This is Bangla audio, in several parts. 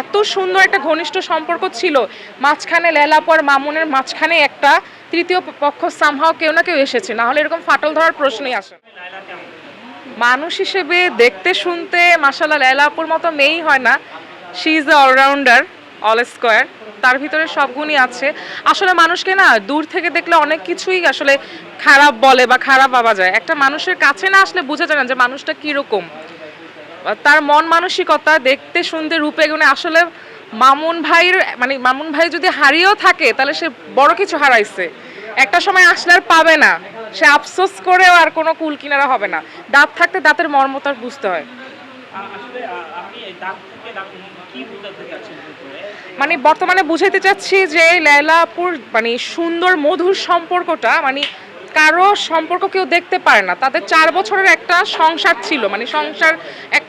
এত সুন্দর একটা ঘনিষ্ঠ সম্পর্ক ছিল। মাঝখানে লেলাপর মামুনের মাঝখানে একটা তৃতীয় পক্ষ সামহাও কেউ না কেউ এসেছে। না হলে এরকম ফাটল ধরার প্রশ্নই আসে। মানুষ হিসেবে দেখতে শুনতে মাসাল্লাহ লেলাপুর মতো মেয়েই হয় না। She is allrounder all square তার ভিতরে সব গুণই আছে। আসলে মানুষকে না দূর থেকে দেখলে অনেক কিছুই আসলে খারাপ বলে বা খারাপ ভাবা যায়। একটা মানুষের কাছে না আসলে বোঝা যায় না যে মানুষটা কীরকম। তার মন মানসিকতা দেখতে শুনতে রূপে গুণে আসলে মামুন ভাইয়ের মানে মামুন ভাই যদি হারিয়েও থাকে তাহলে সে বড় কিছু হারাইছে। একটা সময় আসলে আর পাবে না। সে আফসোস করেও আর কোনো কুল কিনারা হবে না। দাঁত থাকতে দাঁতের মর্মতার বুঝতে হয়? মানে বর্তমানে বুঝাইতে চাচ্ছি যে লায়লাপুর মানে সুন্দর মধুর সম্পর্কটা মানে কারও সম্পর্ক কেউ দেখতে পারে না। তাদের চার বছরের একটা সংসার ছিল মানে সংসার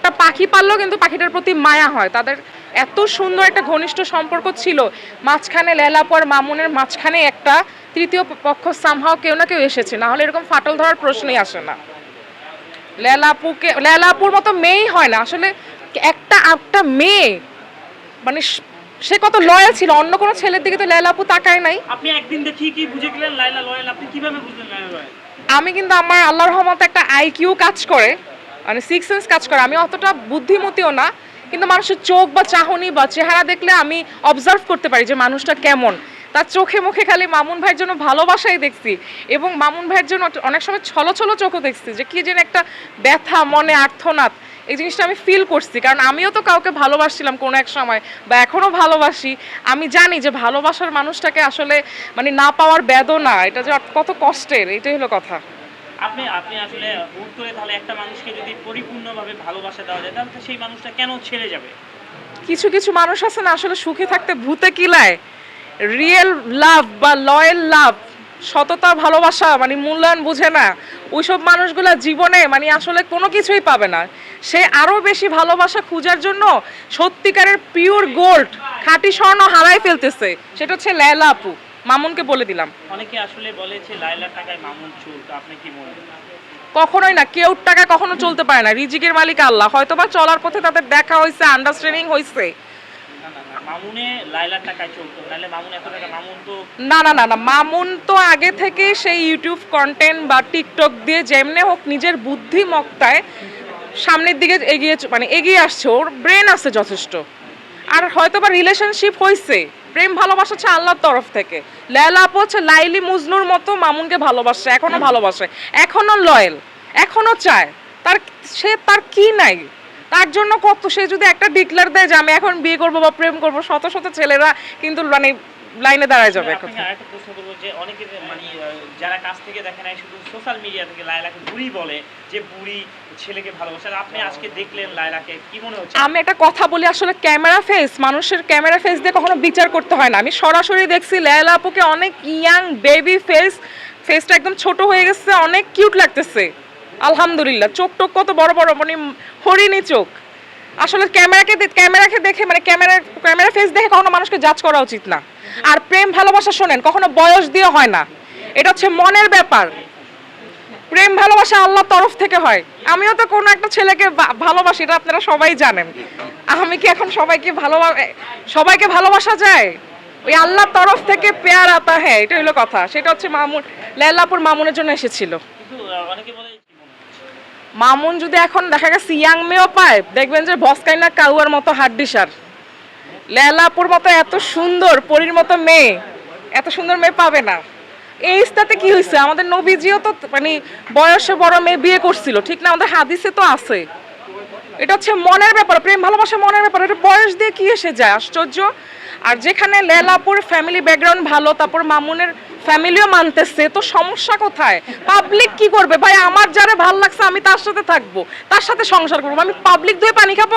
একটা পাখি পাললেও কিন্তু পাখিটার প্রতি মায়া হয়। তাদের এত সুন্দর একটা ঘনিষ্ঠ সম্পর্ক ছিল। মাঝখানে লেলাপর মামুনের মাঝখানে একটা তৃতীয় পক্ষ সামহাও কেউ না কেউ এসেছে। না হলে এরকম ফাটল ধরার প্রশ্নই আসে না। লেলাপুকে লেলাপুর মতো মেয়েই হয় না। আসলে একটা একটা মেয়ে মানে সে কত লয়াল ছিল। অন্য কোনো ছেলের দিকে তো লেলাপু তাকায় নাই। আপনি একদিন দেখি কি বুঝে গেলেন লাইলা লয়েল আপনি কীভাবে বুঝলেন লাইলা আমি কিন্তু আমার আল্লাহর রহমতে একটা আইকিউ কাজ করে। মানে সিক্স সেন্স কাজ করে। আমি অতটা বুদ্ধিমতীও না, কিন্তু মানুষের চোখ বা চাহনি বা চেহারা দেখলে আমি অবজার্ভ করতে পারি যে মানুষটা কেমন। তার চোখে মুখে খালি মামুন ভাইয়ের জন্য ভালোবাসাই দেখছি এবং মামুন ভাইয়ের জন্য অনেক সময় ছলো ছলো চোখও দেখছি যে কি যেন একটা ব্যথা, মনে আর্থনাথ এই জিনিসটা আমি ফিল করছি, কারণ আমিও তো কাউকে ভালোবাসছিলাম কোনো এক সময় বা এখনও ভালোবাসি। আমি জানি যে ভালোবাসার মানুষটাকে আসলে মানে না পাওয়ার বেদনা, এটা যে কত কষ্টের, এটাই হলো কথা। আপনি আপনি আসলে করে তাহলে একটা মানুষকে যদি পরিপূর্ণভাবে ভালোবাসা দেওয়া যায়, তাহলে সেই মানুষটা কেন ছেড়ে যাবে? কিছু কিছু মানুষ আছে না, আসলে সুখে থাকতে ভূতে কিলায়। রিয়েল লাভ বা লয়েল লাভ সততা, ভালোবাসা মানে মূল্যায়ন বুঝে না। ওইসব মানুষগুলা জীবনে মানে আসলে কোনো কিছুই পাবে না। সে আরও বেশি ভালোবাসা খোঁজার জন্য সত্যিকারের পিওর গোল্ড খাঁটি স্বর্ণ হারাই ফেলতেছে। সেটা হচ্ছে লেলা আপু। মামুনকে বলে দিলাম। অনেকে আসলে বলে যে লাইলার টাকায় মামুন চুল তো আপনি কি মনে কখনোই না কেউ টাকা কখনো চলতে পারে না। রিজিকের মালিক আল্লাহ হয়তো বা চলার পথে তাদের দেখা হয়েছে আন্ডারস্ট্যান্ডিং হয়েছে। না না না না মামুন তো আগে থেকে সেই ইউটিউব কন্টেন্ট বা টিকটক দিয়ে যেমনে হোক নিজের বুদ্ধিমত্তায় সামনের দিকে এগিয়ে মানে এগিয়ে আসছে ওর ব্রেন আছে যথেষ্ট। আর হয়তো বা রিলেশনশিপ হয়েছে প্রেম ভালোবাসা হচ্ছে আল্লাহর তরফ থেকে। লেলা আপু হচ্ছে লাইলি মুজনুর মতো মামুনকে ভালোবাসে এখনও ভালোবাসে। এখনও লয়েল এখনও চায়। তার সে তার কি নাই? তার জন্য কত সে যদি একটা ডিক্লার দেয় যে আমি এখন বিয়ে করব বা প্রেম করব শত শত ছেলেরা কিন্তু মানে লাইনে দাঁড়ায় যাবে আরেকটা প্রশ্ন করব যে অনেকে মানে যারা কাছ থেকে দেখে নাই শুধু সোশ্যাল মিডিয়া থেকে লাইলাকে বুড়ি বলে যে বুড়ি ছেলেকে ভালোবাসে। আপনি আজকে দেখলেন লাইলাকে কি মনে হচ্ছে? আমি একটা কথা বলি আসলে ক্যামেরা ফেস মানুষের ক্যামেরা ফেস দিয়ে কখনো বিচার করতে হয় না। আমি সরাসরি দেখছি লেলা আপুকে অনেক ইয়াং বেবি ফেস ফেসটা একদম ছোট হয়ে গেছে অনেক কিউট লাগতেছে। আলহামদুলিল্লাহ চোখ টোক কত বড় বড় মানে হরিণী চোখ। আসলে ক্যামেরাকে ক্যামেরাকে দেখে মানে ক্যামেরা ক্যামেরা ফেস দেখে কখনো মানুষকে জাজ করা উচিত না। আর প্রেম, ভালোবাসা শোনেন, কখনো বয়স দিয়ে হয় না। এটা হচ্ছে মনের ব্যাপার। প্রেম, ভালোবাসা আল্লাহর তরফ থেকে হয়। আমিও তো কোনো একটা ছেলেকে ভালোবাসি, এটা আপনারা সবাই জানেন। আমি কি এখন সবাইকে ভালো সবাইকে ভালোবাসা যায়? ওই আল্লাহর তরফ থেকে পেয়ার আতা হ্যাঁ এটা হলো কথা। সেটা হচ্ছে মামুন লেলাপুর মামুনের জন্য এসেছিল। অনেকে মামুন যদি এখন দেখা গেছে ইয়াং মেয়েও পায়, দেখবেন যে ভস্কাইনা কাউয়ার মতো হাড্ডিসার। লেলাপুর মতো এত সুন্দর পরীর মতো মেয়ে, এত সুন্দর মেয়ে পাবে না। এই ইস্তাতে কি হয়েছে আমাদের নবীজিও তো মানে বয়সে বড় মেয়ে বিয়ে করছিল, ঠিক না? আমাদের হাদিসে তো আছে। এটা হচ্ছে মনের ব্যাপার, প্রেম, ভালোবাসা মনের ব্যাপার, এটা বয়স দিয়ে কি এসে যায়? আশ্চর্য। আর যেখানে লেলাপুর ফ্যামিলি ব্যাকগ্রাউন্ড ভালো, তারপর মামুনের ফ্যামিলিও মানতেছে, তো সমস্যা কোথায়? পাবলিক কি করবে? ভাই, আমার যারা ভালো লাগছে আমি তার সাথে থাকব। তার সাথে সংসার করব। আমি পাবলিক দিয়ে পানি খাব?